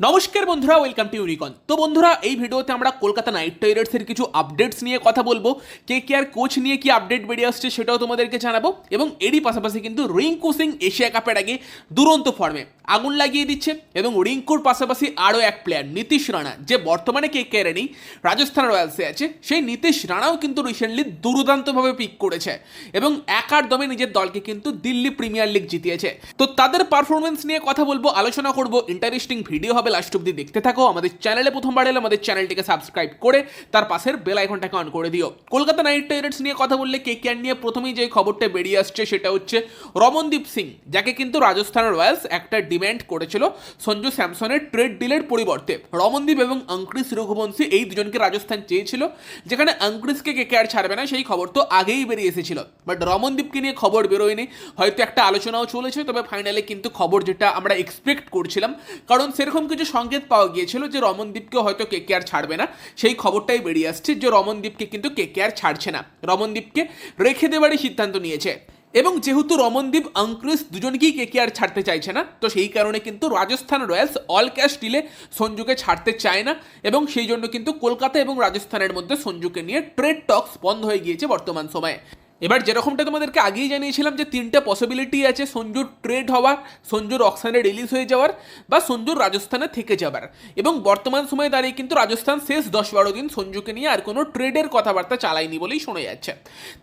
নমস্কার বন্ধুরা welcome to ইউনিকন তো বন্ধুরা, এই ভিডিওতে আমরা কলকাতা নাইট রাইডার্সের কিছু আপডেটস নিয়ে কথা বলব। কে কে আর কোচ নিয়ে কি আপডেট বেরিয়ে আসছে সেটাও তোমাদেরকে জানাব। এবং এরই পাশাপাশি কিন্তু রিঙ্কু সিং এশিয়া কাপের আগে দুরন্ত ফর্মে আগুন লাগিয়ে দিচ্ছে। এবং রিঙ্কুর পাশাপাশি আরও এক প্লেয়ার নীতিশ রানা যে বর্তমানে কে কে নেই রাজস্থান রয়্যালসে আছে। সেই নীতিশ রানাও কিন্তু রিসেন্টলি দুর্দান্তভাবে পিক করেছে। এবং একার দমে নিজের দলকে কিন্তু দিল্লি প্রিমিয়ার লিগ জিতিয়েছে। তো তাদের পারফরমেন্স নিয়ে কথা বলব, আলোচনা করব ইন্টারেস্টিং ভিডিও হবে লাস্ট অব্দি দেখতে থাকো। আমাদের চ্যানেলে প্রথমবার এলে আমাদের চ্যানেলটিকে সাবস্ক্রাইব করে, তার পাশের বেল আইকনটাকে অন করে দিও। কলকাতা নাইট রাইডার্স নিয়ে কথা বললে কে কে নিয়ে প্রথমেই যে খবরটা বেরিয়ে আসছে সেটা হচ্ছে রমনদীপ সিং, যাকে কিন্তু রাজস্থান রয়্যালস একটা ডিম্যান্ড করেছিল সঞ্জু স্যামসনের ট্রেড ডিলের পরিবর্তে। রমনদীপ এবং অঙ্ক্রিস রঘুবংশী এই দুজনকে রাজস্থান চেয়েছিল, যেখানে অঙ্ক্রিসকে কে কে আর ছাড়বে না সেই খবর তো আগেই বেরিয়ে এসেছিল। বাট রমনদীপকে নিয়ে খবর বেরোয়নি, হয়তো একটা আলোচনাও চলেছে, তবে ফাইনালে কিন্তু খবর যেটা আমরা এক্সপেক্ট করছিলাম, কারণ সেরকম কিছু সংকেত পাওয়া গিয়েছিল যে রমনদীপকে হয়তো কে কে আর ছাড়বে না, সেই খবরটাই বেরিয়ে আসছে যে রমনদীপকে কিন্তু কে কে আর ছাড়ছে না। রমনদীপকে রেখে দেওয়ারই সিদ্ধান্ত নিয়েছে। এবং যেহেতু রমনদীপ অঙ্ক্রিস দুজনকেই কে কে আর ছাড়তে চাইছে না, তো সেই কারণে কিন্তু রাজস্থান রয়্যালস অল ক্যাশ ডিলে সঞ্জুকে ছাড়তে চায় না। এবং সেই জন্য কিন্তু কলকাতা এবং রাজস্থানের মধ্যে সঞ্জুকে নিয়ে ট্রেড টক্স বন্ধ হয়ে গিয়েছে বর্তমান সময়ে। এবার যেরকমটা তোমাদেরকে আগেই জানিয়েছিলাম যে তিনটে পসিবিলিটি আছে, সঞ্জুর ট্রেড হওয়ার, সঞ্জুর অক্সানে রিলিজ হয়ে যাওয়ার বা সঞ্জুর রাজস্থানে থেকে যাবার। এবং বর্তমান সময়ে দাঁড়িয়ে কিন্তু রাজস্থান শেষ দশ বারো দিন সঞ্জুকে নিয়ে আর কোনো ট্রেডের কথাবার্তা চালায়নি বলেই শোনা যাচ্ছে।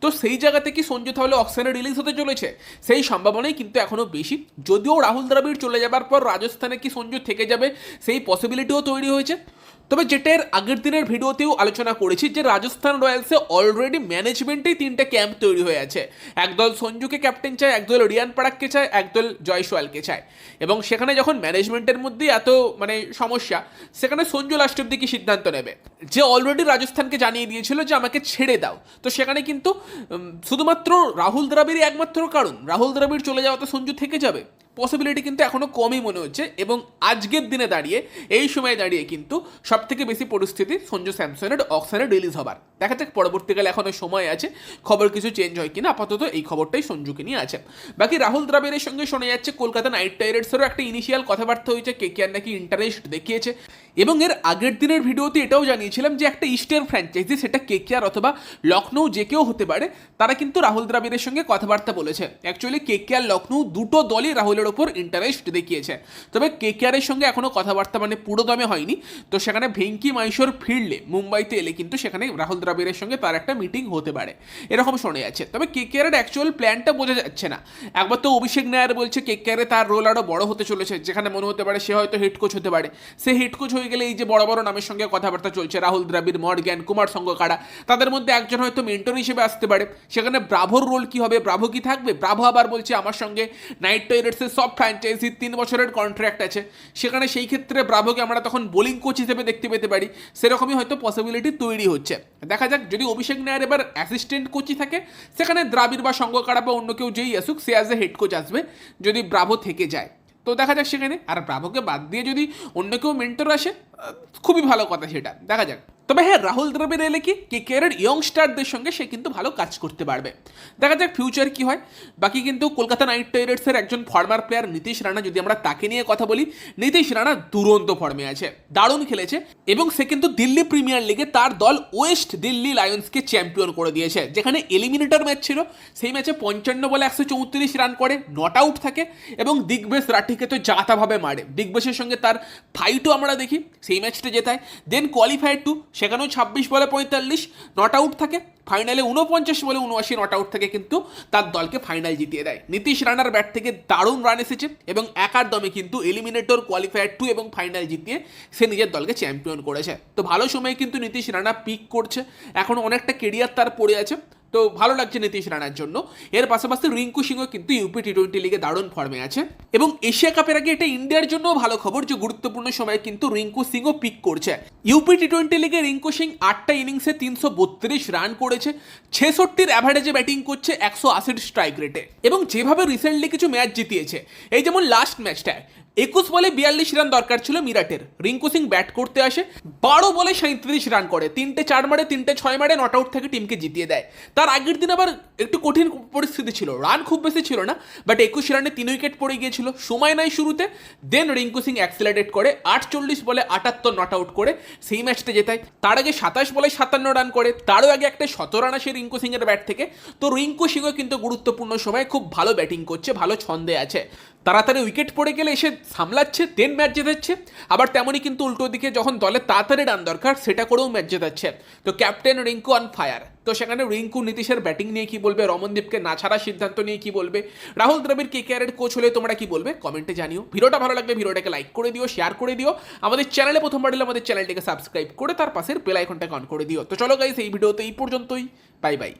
তো সেই জায়গাতে কি সঞ্জু তাহলে অক্সানে রিলিজ হতে চলেছে? সেই সম্ভাবনাই কিন্তু এখনও বেশি। যদিও রাহুল দ্রাবিড় চলে যাবার পর রাজস্থানে কি সঞ্জু থেকে যাবে, সেই পসিবিলিটিও তৈরি হয়েছে। তবে যেটার আগের দিনের ভিডিওতেও আলোচনা করেছি যে রাজস্থান রয়্যালসে অলরেডি ম্যানেজমেন্টেই তিনটা ক্যাম্প তৈরি হয়ে আছে। একদল সঞ্জুকে ক্যাপ্টেন চায়, একদল রিয়ান পারাককে চায়, একদল জয়সওয়ালকে চায়। এবং সেখানে যখন ম্যানেজমেন্টের মধ্যেই এত মানে সমস্যা, সেখানে সঞ্জু লাস্ট অব্দি কি সিদ্ধান্ত নেবে? যে অলরেডি রাজস্থানকে জানিয়ে দিয়েছিল যে আমাকে ছেড়ে দাও। তো সেখানে কিন্তু শুধুমাত্র রাহুল দ্রাবিড়ই একমাত্র কারণ। রাহুল দ্রাবিড় চলে যাওয়াতে সঞ্জু থেকে যাবে। পসিবিলিটি কিন্তু এখনও কমই মনে হচ্ছে এবং আজকের দিনে দাঁড়িয়ে, এই সময়ে দাঁড়িয়ে কিন্তু সব থেকে বেশি পরিস্থিতি সঞ্জু স্যামসনের অক্সানে রিলিজ হবার। দেখা যাক পরবর্তীকালে এখনও সময় আছে, খবর কিছু চেঞ্জ হয় কিনা, আপাতত এই খবরটাই সঞ্জুকে নিয়ে আছে। বাকি রাহুল দ্রাবিড়ের সঙ্গে শোনা যাচ্ছে, কলকাতা নাইট রাইডার্সেরও একটা ইনিশিয়াল কথাবার্তা হয়েছে কে কে আর নাকি ইন্টারেস্ট দেখিয়েছে। এবং এর আগের দিনের ভিডিওতে এটাও জানিয়েছিলাম যে একটা ইস্টের ফ্র্যাঞ্চাইজি সেটা কে কে আর অথবা লখনৌ যে কেউ হতে পারে, তারা কিন্তু রাহুল দ্রাবিড়ের সঙ্গে কথাবার্তা বলেছে। অ্যাকচুয়ালি কে কে আর লখনৌ দুটো দলই রাহুলের ওপর ইন্টারেস্ট দেখিয়েছে। তবে কে কে আরের সঙ্গে এখনও কথাবার্তা মানে পুরো দমে হয়নি। তো সেখানে ভেঙ্কি মাইশোর ফিরলে মুম্বাইতে এলে কিন্তু সেখানে রাহুল দ্রাবিড়ের সঙ্গে তার একটা মিটিং হতে পারে। এরকম শোনা যাচ্ছে। তবে কে কে আরের অ্যাকচুয়াল প্ল্যানটা বোঝা যাচ্ছে না। একবার তো অভিষেক নায়ার বলছে কে কে আরে তার রোল আরও বড় হতে চলেছে, যেখানে মনে হতে পারে সে হয়তো হেড কোচ হতে পারে। সে হেড কোচ হয়ে গেলে এই যে বড় বড় নামের সঙ্গে কথাবার্তা চলছে, রাহুল দ্রাবিড় মর্গ্যান কুমার সঙ্গকারা তাদের মধ্যে একজন হয়তো মেন্টর হিসেবে আসতে পারে। সেখানে ব্রাভোর রোল কি হবে? ব্রাভো কি থাকবে? ব্রাভো আবার বলছে, আমার সঙ্গে নাইট রাইডার্সের সব ফ্র্যাঞ্চাইজি তিন বছরের কন্ট্রাক্ট আছে। সেখানে সেই ক্ষেত্রে ব্রাভোকে আমরা তখন বোলিং কোচ হিসেবে দেখতে পেতে পারি। সেরকমই হয়তো পসিবিলিটি তৈরি হচ্ছে। দেখা যাক, যদি অভিষেক নায়ার এবার অ্যাসিস্ট্যান্ট কোচই থাকে, সেখানে দ্রাবিড় বা সঙ্গকারা বা অন্য কেউ যেই আসুক, সে অ্যাজ এ হেড কোচ আসবে, যদি ব্রাভো থেকে যায়। তো দেখা যাক সেখানে। আর প্রাভকে বাদ দিয়ে যদি অন্য কেউ মেন্টর আসে খুবই ভালো কথা সেটা। দেখা যাক। তবে হ্যাঁ রাহুল দ্রাবিড় এলে কি? কে কেয়ারের ইয়ংস্টারদের সঙ্গে সে কিন্তু ভালো কাজ করতে পারবে। দেখা যাক ফিউচার কি হয়। বাকি কিন্তু কলকাতা নাইট রাইডার্সের একজন ফর্মার প্লেয়ার নীতিশ রানা, যদি আমরা তাকে নিয়ে কথা বলি, নীতিশ রানা দুরন্ত ফর্মে আছে। দারুণ খেলেছে এবং সে কিন্তু দিল্লি প্রিমিয়ার লিগে তার দল ওয়েস্ট দিল্লি লায়ন্সকে চ্যাম্পিয়ন করে দিয়েছে। যেখানে এলিমিনেটর ম্যাচ ছিল, সেই ম্যাচে পঞ্চান্ন বলে একশো চৌত্রিশ রান করে নট আউট থাকে এবং দিগ্বেশ রাঠিকে তো জাতাভাবে মারে। দিগ্বেশের সঙ্গে তার ফাইটও আমরা দেখি, সেই ম্যাচটা জেতায়। দেন কোয়ালিফায়ার টু সেখানেও ছাব্বিশ বলে পঁয়তাল্লিশ নট আউট থাকে। ফাইনালে উনপঞ্চাশ বলে উনআশি নট আউট থেকে কিন্তু তার দলকে ফাইনাল জিতিয়ে দেয়। নীতিশ রানার ব্যাট থেকে দারুণ রান এসেছে এবং একার দমে কিন্তু এলিমিনেটর কোয়ালিফায়ার টু এবং ফাইনাল জিতিয়ে সে নিজের দলকে চ্যাম্পিয়ন করেছে। তো ভালো সময়ে কিন্তু নীতিশ রানা পিক করছে। এখন অনেকটা কেরিয়ার তার পড়ে আছে। তো ভালো লাগছে নীতিশ রানার জন্য। এর পাশাপাশি রিঙ্কু সিংও কিন্তু ইউপি টি টোয়েন্টি লিগে দারুণ ফর্মে আছে। এবং এশিয়া কাপের আগে এটা ইন্ডিয়ার জন্য ভালো খবর যে গুরুত্বপূর্ণ সময়ে কিন্তু রিঙ্কু সিংও পিক করছে। ইউপি টি টোয়েন্টি লিগে রিঙ্কু সিং আটটা ইনিংসে তিনশো বত্রিশ রান করেছে। ছেষট্টির অ্যাভারেজে ব্যাটিং করছে একশো আশির স্ট্রাইক রেটে এবং যেভাবে রিসেন্টলি কিছু ম্যাচ জিতিয়েছে, এই যেমন লাস্ট ম্যাচটায় একুশ বলে বিয়াল্লিশ রান দরকার ছিল মিরাটের। রিঙ্কু সিং ব্যাট করতে আসে, বারো বলে সাঁত্রিশ রান করে। তিনটে চার মারে, তিনটে ছয় মারে নট আউট থেকে টিমকে জিতিয়ে দেয়। তার আগের দিন আবার একটু কঠিন পরিস্থিতি ছিল। রান খুব বেশি ছিল না বাট একুশ রানে তিন উইকেট পড়ে গিয়েছিল। সময় নাই শুরুতে দেন রিঙ্কু সিং অ্যাক্সিলারেট করে, আটচল্লিশ বলে আটাত্তর নট আউট করে সেই ম্যাচটা জেতায়। তার আগে সাতাশ বলে সাতান্ন রান করে, তারও আগে একটা শত রান আসে রিঙ্কু সিং এর ব্যাট থেকে। তো রিঙ্কু সিংও কিন্তু গুরুত্বপূর্ণ সময় খুব ভালো ব্যাটিং করছে, ভালো ছন্দে আছে। তাড়াতাড়ি উইকেট পড়ে গেলে এসে সামলাচ্ছে দেন ম্যাচ জেতাচ্ছে আবার তেমনই কিন্তু উল্টো দিকে যখন দলের তাড়াতাড়ি রান দরকার, সেটা করেও ম্যাচ জেতাচ্ছে। তো ক্যাপ্টেন রিঙ্কু অন ফায়ার তো সেখানে রিঙ্কু, নীতিশের ব্যাটিং নিয়ে কি বলবে, রমনদীপকে না ছাড়ার সিদ্ধান্ত নিয়ে কি বলবে, রাহুল দ্রবিড় কে কেয়ারের কোচ হলে তোমরা কি বলবে কমেন্টে জানিও। ভিডিওটা ভালো লাগলে ভিডিওটাকে লাইক করে দিও শেয়ার করে দিও। আমাদের চ্যানেলে প্রথমবার এলে আমাদের চ্যানেলটিকে সাবস্ক্রাইব করে তার পাশের বেল আইকনটাকে অন করে দিও। তো চলো গাইস এই ভিডিওতে এই পর্যন্তই। Bye bye